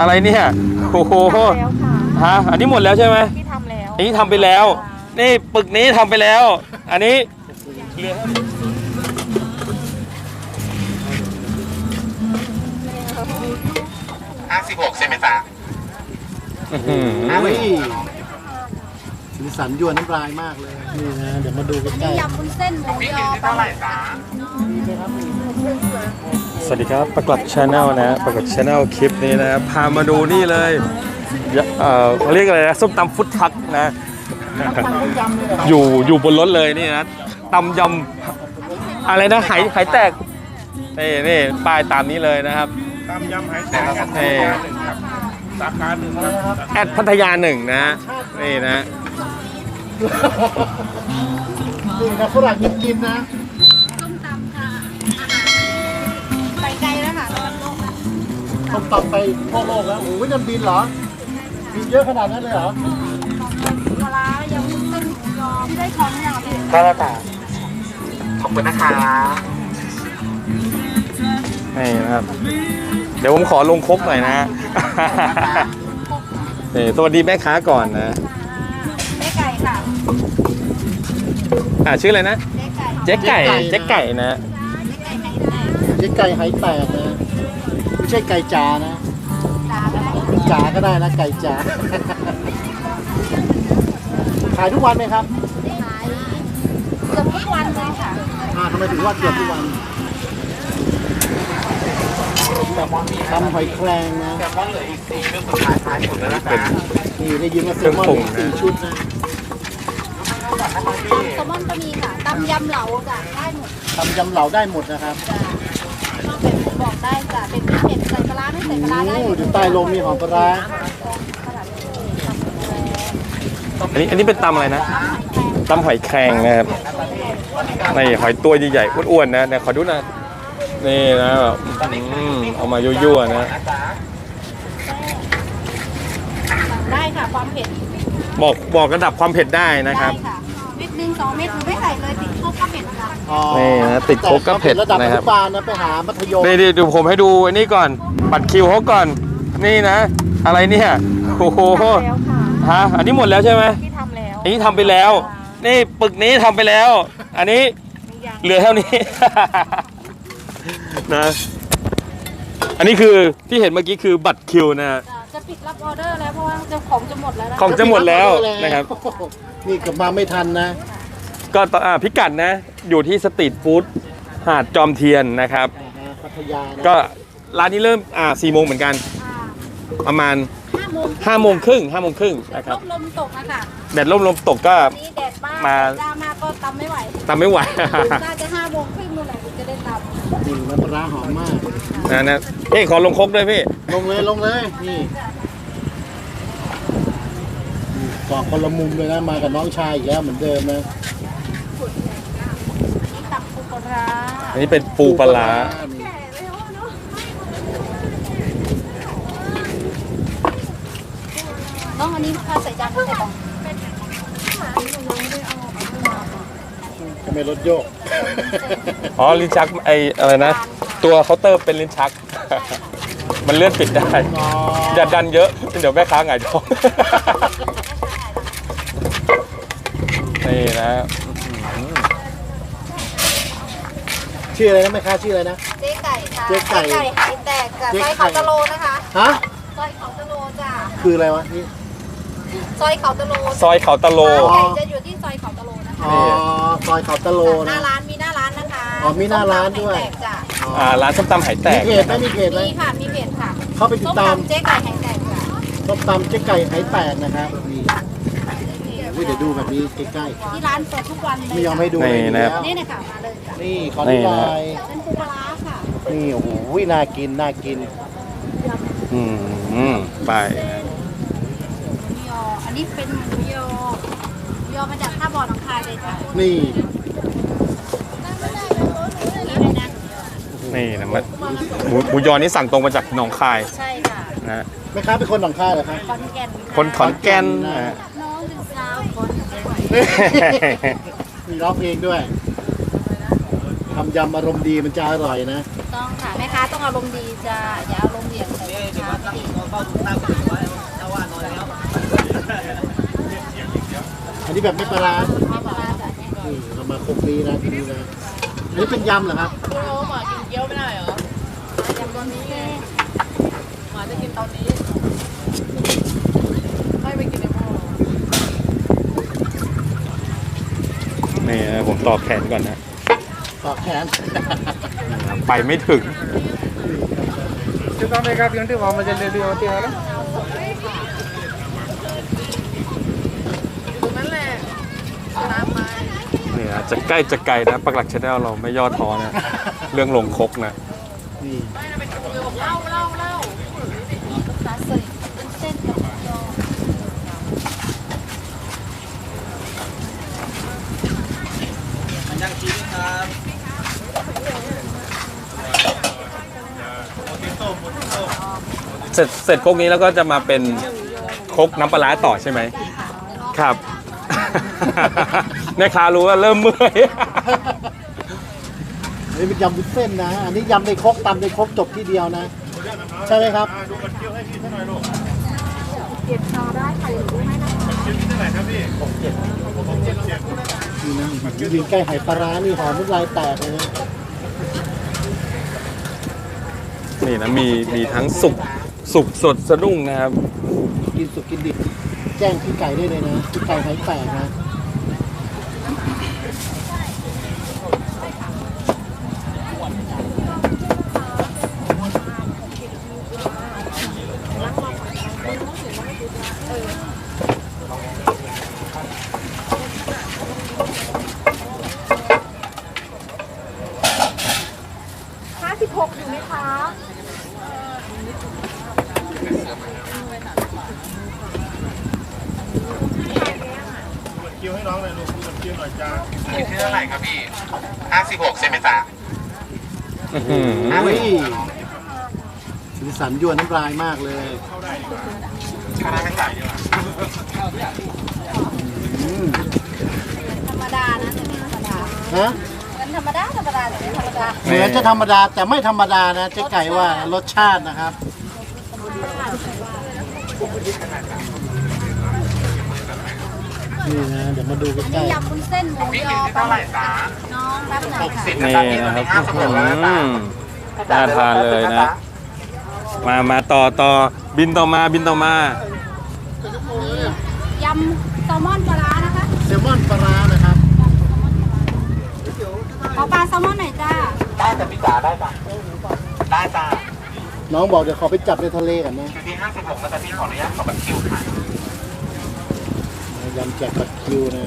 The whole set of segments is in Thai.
อะไรเนี่ยโอ้โหทำแล้วค่ะฮะอันนี้หมดแล้วใช่ไหมที่ทำแล้วอันนี้ทำไปแล้ว นี่ปึกนี้ทำไปแล้ว อันนี้เหลือห้าสิบหกใช่ไหมจ๊ะอื้อหืออุ้ยสีสันยวนน้ำลายมากเลย นี่นะ เดี๋ยวมาดูใกล้ยำวุ้นเส้นหมูพี่ยกิอนที่เท่าไหร่จ๊ะ สวัสดีครับประกอบชาแนลนะประกอบชาแนลคลิปนี้นะพามาดูนี่เลยยเอ่อเขาเรียกอะไรนะส้มตำฟุตทักนะอยู่อยู่บนรถเลยนี่นะตำยำอะไรนะไหไหแตกนี่นี่ป้ายตามนี้เลยนะครับตำยำหายแตกครับนี่สาขาหนึ่งครับแอดพัทยาหนึ่งนะนี่นะๆนี่นะฝรั่งกินกินนะ ต้องตำไปทั่วโลกแล้วโอ้ยนั่นบินเหรอบินเยอะขนาดนั้นเลยเหรอปลาร้ายำวุ้นเส้นหมูยอพี่ได้ของอย่างพี่ได้แล้วจ้ะขอบคุณนะคะนี่นะครับ เดี๋ยวผมขอลงครบหน่อยนะนี่สวัสดีแม่ค้าก่อนนะเจ๊ไก่ค่ะอ่าชื่ออะไรนะ เจ๊ไก่เจ๊ไก่เจ๊ไก่นะ เจ๊ไก่นะเจ๊ไก่ไก่ไก่เจ๊ไก่ไหแตกนะ ไม่ใช่ไก่จ๋านะจ้าก็ได้จ๋าก็ได้นะไก่จ๋าขายทุกวันไหมครับขายเกือบทุกวันเลยค่ะอ่าทำไมถึงว่าเกือบทุกวันตำหอยแครงนะแต่ว่าเหลืออีกสี่ชุดสุดท้ายท้ายสุดแล้วนะเป็นจ๊ะนี่ได้ยินว่าเซลมอนเหลือสี่ชุดนะแซลมอนก็มีค่ะตำยำเหลาจ้ะได้หมดทำยำเหลาได้หมดนะครับจ้ะชอบเป็นผมบอกได้จ้ะเป็น ลาร้าไม่ใส่ปลาร้าได้หมโอ้ดอยู่ใต้ลมมีหอมปลาร้าอันนี้อันนี้เป็นตำอะไรนะตำหอยแครงนะครับนี่หอยตัวใหญ่ๆอ้วนๆนะเนี่ยขอดูหนะนี่นะแบบอืมเอามายั่วๆนะได้ค่ะความเผ็ดบอกบอกระดับความเผ็ดได้นะครับได้ค่ะ เม็ดหนึ่งสองเม็ดหนูไม่ใส่เลยติดโคกก็เผ็ดค่ะอ๋อนี่นะติดโคกก็เผ็ดระดับอนะครับ นุบาลนะไปหามัธยมนี่นี่ดูผมให้ดูอันนี้ก่อนบัตรคิวเขาก่อน นี่นะ อะไรเนี่ยโอ้โหทำแล้วค่ะ ฮะอันนี้หมดแล้วใช่ไหมที่ทำแล้วอันนี้ทำไปแล้ว นี่ปึกนี้ทำไปแล้ว อันนี้มีอย่างเหลือเท่านี้ นะ อันนี้คือที่เห็นเมื่อกี้คือบัตรคิวนะจะจะ ปิดรับออเดอร์แล้วเพราะว่าเจ้าของจะหมดแล้วนะของจะหมดแล้วนะครับ นี่เกับมาไม่ทันนะ ก็ต่ออ่าพิกัดนะ อยู่ที่สตรีทฟู้ดหาดจอมเทียนนะครับอ่าฮะพัทยานะก็ร้านนี้เริ่มอ่าสี่โมงเหมือนกันอ่า ประมาณห้าโมง5้าโมงครึ่งห้าโมงครึ่งนะครับลมลมตกนะคะแดดร่มลมตกก็ นี่แดดมากมา จ้ามากก็ตำไม่ไหวตามไม่ไหว น่าจะห้าโมงครึ่งนู่นแหละถึงจะได้ตำนี่น้ำปลาร้าหอมมาก นะนะพี่ขอลงครกด้วยพี่ ลงเลยลงเลย นี่กอกคนละมุมเลยนะ มากับน้องชายอีกแล้วเหมือนเดิมนะนี่ตำปูปลาร้าอันนี้เป็นปูปลาร้า นี่ ต้ องอันนี้ค่ะใส่จานใส่กล่องทำไมรถโยก อ๋อ ลิ้นชักไออะไรนะ ตัวเคาน์เตอร์เป็นลิ้นชัก มันเลื่อนปิดได้อ๋ออย่าดันเยอะ เดี๋ยวแม่ค้าหงายท้องนี่นะชื่ออะไรนะแม่ค้าชื่ออะไรนะ เจ๊ไก่ค่ะเจ๊ไก่หายแตกจ้ะเจ๊ซไก่อยเขาตะโลนะคะ ฮะซอยเขาตะโลจ้ะ คืออะไรวะนี่ ซอยเขาตะโลซอยเขาตะโล ร้านใหญ่จะอยู่ที่ซอยเขาตะโลนะคะอ๋อซอยเขาตะโลหน้านะ ร้านมีหน้าร้านนะคะอ๋อมีหน้าร้านด้วย ส้มตำไหแตกจ้ะอ่าร้านส้มตำไหแตมีกเพจไหมมีเพจไหมมีค่ะมีเพจค่ะเข้าไปติดส้มตามตำเจ๊ไก่ไหแตกจ้ะต้มตำเจ๊ไก่ไหแตกนะครับนี่อุ๊ยเดี๋ยวดูแบบนี้ใกล้ที่ร้านเปิดทุกวันเลยๆไม่ยอมให้ดูนี่เลยนะครับแล้วนี่นะคะมาเลยจ้ะนี่ขอดูหน่อยเป็นปูปลาร้าค่ะนี่โอ้โหน่ากินน่ากินอืมอืมไปหมูยออั นนี้เป็นหมูยอหมูยอมาจากท่าบ่อหนองคายเลยจ้ะนี่นี่เลยนะนี่นะมันหมูหมูยอนี่สั่งตรงมาจากหนองคายใช่ค่ะนะแม่ค้าเป็นคนหนองคายเหรอครับ ขอนแก่นคนขอนแก่นนะนะน้องเป็นสาวคนแก่นมีร้องเพลงด้วยทำยำอารมณ์ดีมันจะอร่อยนะ ต้องค่ะแม่ค้าต้องอารมณ์ดีจ้ะอย่าอารมณ์เหวี่ยงใส่ลูกค้าไม่ดีอั นนี้แบบไม่ปลาร้าไม่ปลาร้าจ้ะเนี่ยนี่เรามาครบนี้นะทีนี้นะอันนี้เป็นยำเหรอครับโอ้หมากินเกี๊ยวไม่ได้เหรอยำบะหมี่เส้นหมาจะกินตอนนี้ให้ไปกินในหม้อนี่นะผมต่อแขนก่อนนะต่อแขน ไปไม่ถึงจะต้องไปครับยังที่ว่ามันจะเรียนๆที่อะไร ตรงนั้นแหละ น้ำมานี่นะจะใกล้จะไกลนะปักหลักชาแนลเราไม่ย่อท้อนะ เรื่องลงคกนะ นี่เล่าเล่าเล่าปลาสลิดเป็นเส้นกับหมูยอเสร็จเสร็จคกนี้แล้วก็จะมาเป็นคกน้ำปลาร้าต่อใช่ไหมครับ แม่ค้ารู้ว่าเริ่มเมื่อย อันนี้เป็นยำวุ้นเส้นนะ อันนี้ยำในครกตำในครกจบที่เดียวนะ ใช่ไหมครับดูมันเที่ยวให้พี่เท่าไหร่ลูกเก็บชอได้ค่ะหรือดูให้นะคะเที่ยวที่เท่าไหร่ครับพี่หกเจ็ดหกเจ็ดเจ็ดนี่นะยืนใกล้ไหปลาร้านี่หอมน้ำลายแตกเลยนะนี่นะมีมีทั้งสุกสุกสดสะดุ้งนะครับ กินสุกกินดิบ แจ้งพี่ไก่ได้เลยนะพี่ไก่ไหแตกนะ 56อยู่ไหมคะ เที่ยวให้น้องหน่อยลูกดูมันเที่ยวหน่อยจ้าคิดที่เท่าไหร่ครับพี่ห้าสิบหกใช่ไหมจ๊ะอื้อหืออุ้ยสีสันยั่วน้ำลายมากเลยค่าได้ทั้งหลายดีกว่าอืมธรรมดานะแต่ไม่ธรรมดาฮะเป็นธรรมดาธรรมดาแต่ไม่ธรรมดาเหมือนจะธรรมดาแต่ไม่ธรรมดานะเจ๊ไก่ว่ารสชาตินะครับ นี่นะเดี๋ยวมาดูอันใกล้นี้ยำวุ้นเส้นหมูพี่ยคิอดที่เท่าไหร่จ๊ะน้องรับหน่หอยกค่ะสิบนะนี่จ๊ะพี่นะครับห้าสิบหกแล้วนะจ๊ะอืม น่าทานเลยนะ มามาต่อต่อบินต่อมาบินต่อมา ยำแซลมอนปลาร้านะคะๆแซลมอนปลาร้านะครับขอปลาแซลมอนหน่อยจ้าได้จ้ะพี่จ๋าได้จ้ะได้จ้ะน้องบอกเดี๋ยวขอไปจับในทะเลกันนะคิวที่ห้าสิบหกนะจ๊ะพี่ขออนุญาตขอบัตรคิวค่ะ ยำแจกบัตรคิวนะ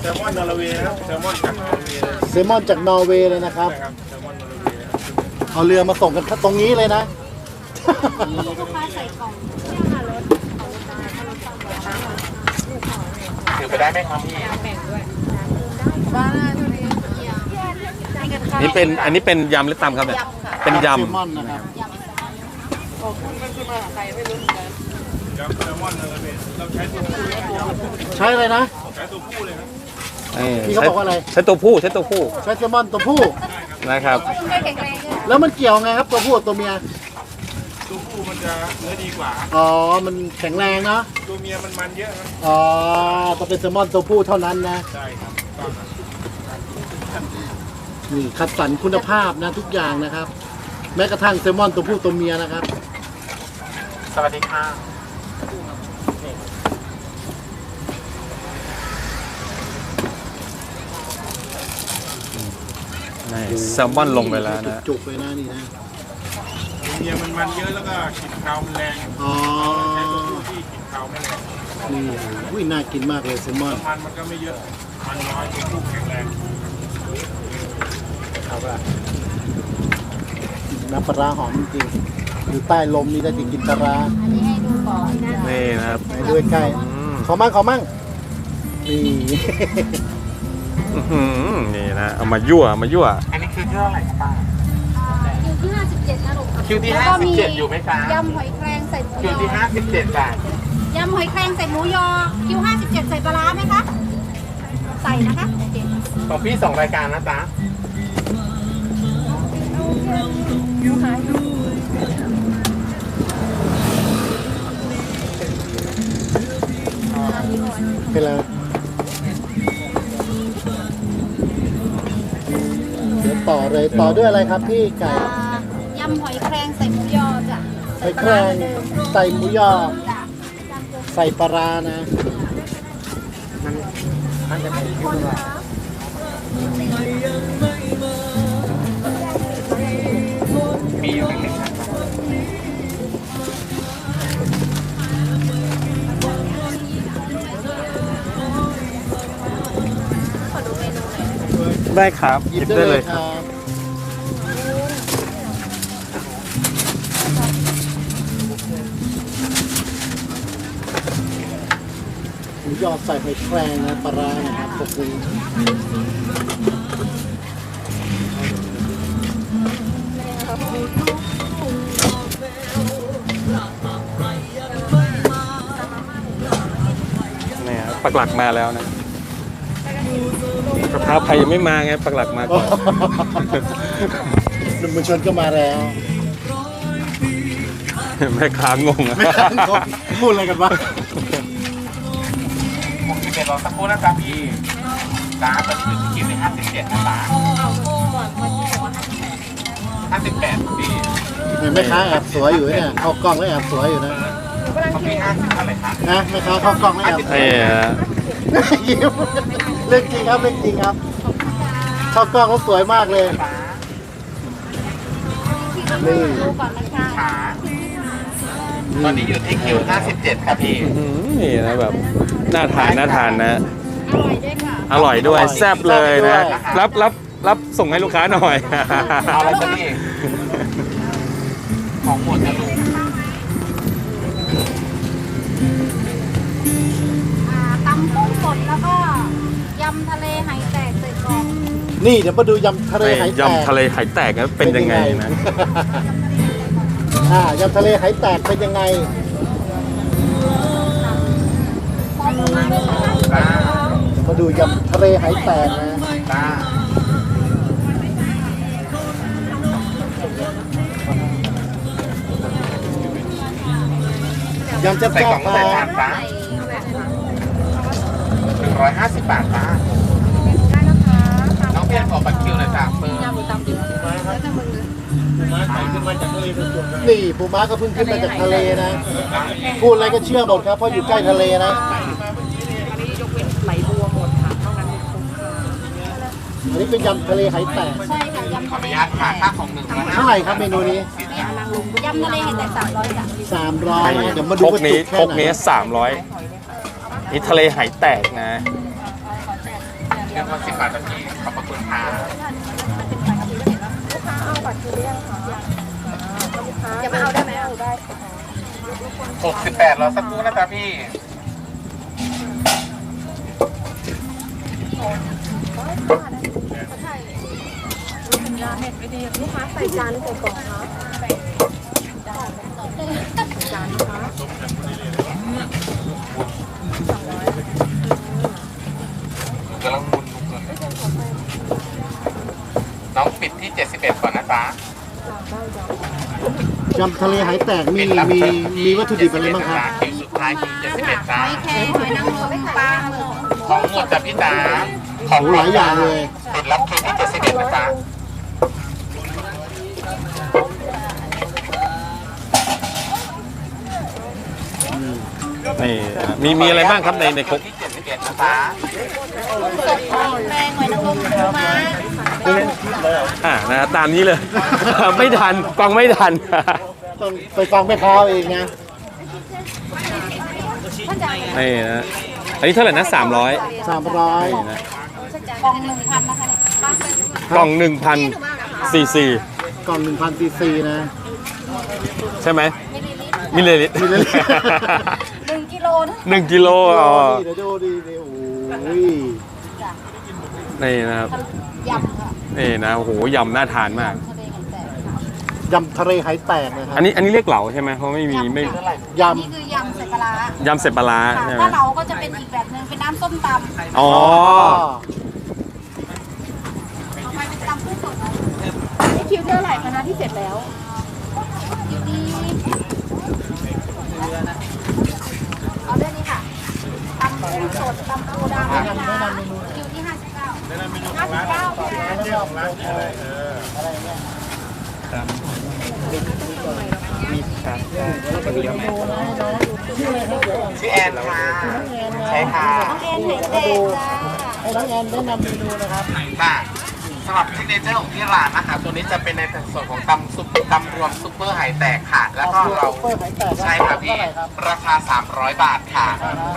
แซลมอนนอร์เวย์นะครับแซลมอนจากนอร์เวย์เลยแซลมอนจากนอร์เวย์เลยนะครับนะครับแซลมอนนอร์เวย์นะครับเอาเรือมาส่งกันตรงนี้เลยนะลูกค้าใส่กล่องถือไปได้ไหมครับพี่บ้านหน้าเท่านี้นี่เป็นอันนี้เป็นยำหรือตำครับเนี่ย เป็นยแซลมอนนะครับขอบคุณมันคือมาจากใครไม่รู้เหมือนกัน ใช้อะไรนะใช้ตัวผู้เลยครับำนี่พี่เขาบอกว่าอะไร ใช้ตัวผู้ใช้ตัวผู้ใช้แซลมอนตัวผู้ นะครับแข็งแรงด้วย แล้วมันเกี่ยวไงครับตัวผู้กับตัวเมีย ตัวผู้มันจะเนื้อดีกว่า อ๋อ มันแข็งแรงเนาะตัวเมียมันมันเยอะครับอ๋อต้องเป็นแซลมอนตัวผู้เท่านั้นนะ ใช่ครับก็ครับนี่คัดสรรคุณภาพนะทุกอย่างนะครับ แม้กระทั่งแซลมอนตัวผู้ตัวเมียนะครับ สวัสดีค่ะ แซลมอนลงไปแล้วนะ จุกๆไปนะนี่นะตัวเมียมันมันเยอะแล้วก็กลิ่นคาวมันแรงอ๋อ ใช้ตัวผู้ที่กลิ่นคาวไม่แรงนี่อุ้ยน่ากินมากเลยแซลมอน มันมันก็ไม่เยอะ มันน้อยตัวผู้แข็งแรงน้ำปลาร้าหอมจริงๆอยู่ใต้ลมนี่ได้ถึงกินปลาร้าอันนี้ให้ดูก่อนนี่นะครับไหนดูใกล้อืมๆขอมั่งขอมั่งนี่ นี่นะเอามายั่วมายั่ว อันนี้คือเครื่าไหร่ครับป้า คิวที่57นะลูกคิวที่แล้วก็มี57อยู่ไหมคะ ยำหอยแครงใส่หมูคิวที่ห้าสิบเจ็ดบาทยำหอยแครงใส่หมูยอ คิว57ใส่ปลาร้าไหมคะ ใส่นะคะโอของพี่สองรายการนะจ๊ะเป็นไร ยดูเลยต่อด้วยอะไรครับพี่ไก่อ่ายำหอยแครงใส่หมูยอจ้ะไข่แครงใส่หมูยอจ้ะใส่ปลาร้านะมี ได้ครับหยิบได้เลยครับบหมูยอใส่ไข่แครงนะปลาร้านะครับขอบคุณเนี่ยปักหลักมาแล้วนะ กระเพราใครยังไม่มาไงปักหลักมาก่อนหนุ่มมวลชนก็มาแล้ว แม่ค้างงอะไม่ทันเขาพูดอะไรกันวะผมที่เป็นรอสักครู่นะครับพี่จ้าตอนนี้อยู่ที่คิวในห้าสิบเจ็ดนะจ้าห้าสิบแปดพี่เห็นแม่ค้าแอบสวยอยู่เนี่ยเข้ากล้องแล้วแอบสวยอยู่นะเขาพี่ห้าสิบอะไรคะนะแม่ค้าเข้ากล้องแล้วแอบสวย นี่ฮะ ยิ้มเรื่องจริงครับเรื่องจริงครับเข้ากล้องแล้วสวยมากเลยนี่ดูก่อนนะคะขาตอนนี้อยู่ที่คิวห้าสิบเจ็ดครับพี่อื้อหือนี่นะแบบน่าทานน่าทานนะ อร่อยด้วยค่ะอร่อยด้วยแซ่บเลยนะ รับรับรับส่งให้ลูกค้าหน่อย เอาอะไรกันพี่ของหมดนะลูกำทะเลไหแตกใส่กรอบนี่เดี๋ยวมาดูยำทะเลไหแตกยำทะเลไหแตกนะเป็นยังไงนะอ่ายำทะเลไหแตกเป็นยังไงจ้ามาดูยำทะเลไหแตกนะจ้ายำแซ่ใส่กล่บองๆคใส่รัชาบมจ้า หนึ่งร้อยห้าสิบบาทจ้าน้องเพียรขอบัตรคิวหน่อยจ้าเพิ่มนี่ปูม้าก็เพิ่งขึ้นมาจากทะเลนะ พูดอะไรก็เชื่อหมดครับ เพราะอยู่ใกล้ทะเลนะอันนี้เป็นยำทะเลไหแตกใช่ค่ะยำขออนุญาตค่ะค่าของหนึ่งร้อยเท่าไหร่ครับเมนูนี้ยำทะเลไหแตกสามร้อยจ้ะ300นะเดี๋ยวมาคดูรกว่านี้จุกคแค่รกไหนนี้สามร้อย นี่ทะเลหายแตกนะเรียกว่าสิบบาทแบบนี้ขอบคุณค่ะลูกค้าเอาบัตรคือเรื่องค่ะยังไม่เอาได้ไหมเอาได้หกสิบแปดรอสักครู่นะจ๊ะพี่ยาเห็ดไม่ดีลูกค้าใส่จานใส่กล่องคะใส่จานนะคะำลังมุนลุกเลย น้องปิดที่ 71 ก่อนนะจ๊ะยำทะเลไหแตกมีปิดรับมีเชิญที่มีวัตถุดิบอะไรบ้างครับ71คิวสุดท้ายคิว71จ้าหอยแครงหอยนางรมปลาหมึกของหมดจ้ะพี่จ๋าของโอ้หลายอย่างเลย ปิดรับคิวที่ 71 นะจ๊ะนี่นะมีมีอะไรบ้างครับในในครก ที่ 71นะจ๊ะสดหอยแครงหอยนางรมปูม้าอ่านะตามนี้เลย ไม่ทันฟังไม่ทัน ต้องไปฟังแม่ค้าเองนะนี่นะอันนี้เท่าไหร่นะสามร้อย300นะกล่องหนึ่งพันนะคะเนี่ยกล่องหนึ่งพันซีซีกล่อง1,000ซีซีนะ ใช่ไหมมิลลิลิตรมิลลิลิตรห นึ่งกิโลนะหนึ่งกิโลอ๋อเดี๋ยวดูดิเดี๋ยวโอ้ยนี่นะครับยำค่ะนี่นะโอ้โหยำน่าทานมากทะเลไหแตกยำทะเลไหแตกนะครับอันนี้อันนี้เรียกเหลาใช่ไหมเพราะไม่มีไม่ยนี่คือยำใส่ปลาร้ายำเสร็จปลาร้าค่ะใช่ไหมถ้าเราก็จะเป็นอีกแบบหนึ่งเป็นน้ำส้มตำอ๋อำต่อไปเป็นตำกุ้งสดนะนี่คิวเท่าไหร่คะนะที่เสร็จแล้ว อยู่ดีเอาเรื่องนี้ค่ะตำ กุ้งสดตำปูดำนะคะคิวที่ห้าสิบเก้าห้าสิบเก้าร้านเจ้าของร้านอะไรเอออะไรเงี้ยมีครับดูนะน้องชื่ออะไรครับเดี๋ยวก่อนชื่อแอนค่ะใช่ค่ะน้องแอนไข่แดงจ้าให้น้องแอนแนะนำเมนูนะครับค่ะ สำหรับซิกเนเจอร์ของที่ร้านนะคะ ตัวนี้จะเป็นในส่วนของตำซุปตำรวมซุปเปอร์ไหแตกค่ะ แล้วก็เราซุปเปอร์ไหแตกใช่ค่ะพี่เท่าไหร่ครับราคา 300 บาทค่ะ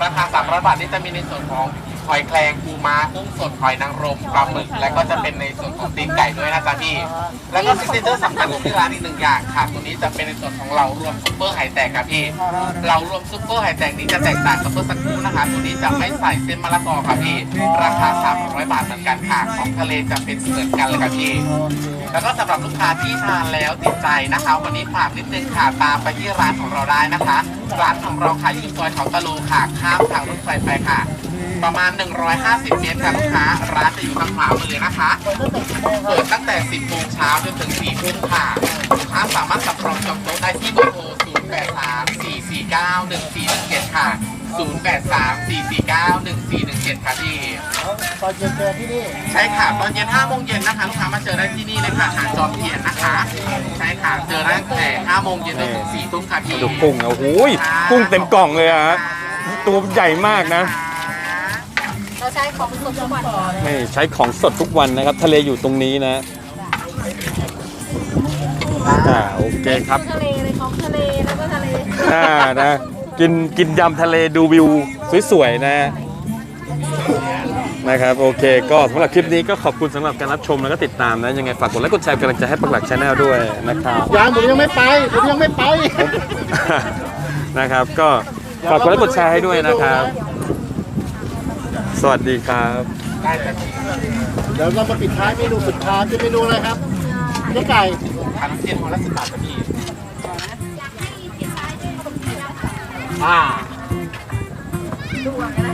ราคา 300 บาทนี่จะมีในส่วนของ หอยแครงปูม้ากุ้งสดหอยนางรมปลาหมึก และก็จะเป็นในส่วนของตีนไก่ด้วยนะจ๊ะพี่ แล้วก็ซิกเนเจอร์สำคัญของที่ร้านอีกหนึ่งอย่างค่ะตัวนี้จะเป็นในส่วนของเรารวมซุปเปอร์ไหแตกค่ะพี่ เรารวมซุปเปอร์ไหแตกนี้จะแตกต่างกับเมื่อสักครู่นะคะตัวนี้จะไม่ใส่เส้นมะละกอค่ะพี่ ราคา 300 บาทเหมือนกันค่ะของทะเลจะเป็นเหมือนกันเลยค่ะพี่แล้วก็สำหรับลูกค้าที่ทานแล้วติดใจนะคะ วันนี้ฝากนิดนึงค่ะตามไปที่ร้านของเราได้นะคะ ร้านของเราขายอยู่ซอยเขาตะลูค่ะข้ามทางรถไฟไปค่ะ ประมาณ 150 เมตรค่ะลูกค้า ร้านจะอยู่ทางขวามือนะคะ เปิดตั้งแต่ 10โมงเช้าจนถึง4ทุ่มค่ะลูกค้าสามารถสับรองจองโต๊ะได้ที่เบอร์โทร 0834491417 ค่ะ 0834491417 ค่ะพี่ตอนเย็นเจอที่นี่ ใช่ค่ะ ตอนเย็น5โมงเย็นนะคะลูกค้ามาเจอได้ที่นี่เลยค่ะหาดจอมเทียนนะคะ ใช่ค่ะ เจอได้ตั้งแต่5โมงเย็นจนถึง4ทุ่มค่ะพี่ดูกุ้งนะโอ้โหยกุ้งเต็มกล่องเลยอะฮะตัวใหญ่มากนะ เราใช้ของสดทุกวันไม่ใช้ของสดทุกวันนะครับ ทะเลอยู่ตรงนี้นะอ่าโอเคครับทะเลเลยของทะเลแล้วก็ทะเลอ่านะกินกินยำทะเลดูวิวสวยๆนะนะครับโอเคก็สำหรับคลิปนี้ก็ขอบคุณสำหรับการรับชมแล้วก็ติดตามนะ ยังไงฝากกดไลค์กดแชร์เป็นกำลังใจให้ปักหลักชาแนลด้วยนะครับยังผมยังไม่ไปผมยังไม่ไปนะครับ ก็ฝากกดไลค์กดแชร์ให้ด้วยนะครับ สวัสดีครับได้แต่เดี๋ยวเรามาปิดท้ายเมนูสุดท้ายเป็นเมนูอะไรครับเจ๊ไก่ทานเย็นคนละสิบบาทค่ะพี่อ่าดวงนะคะ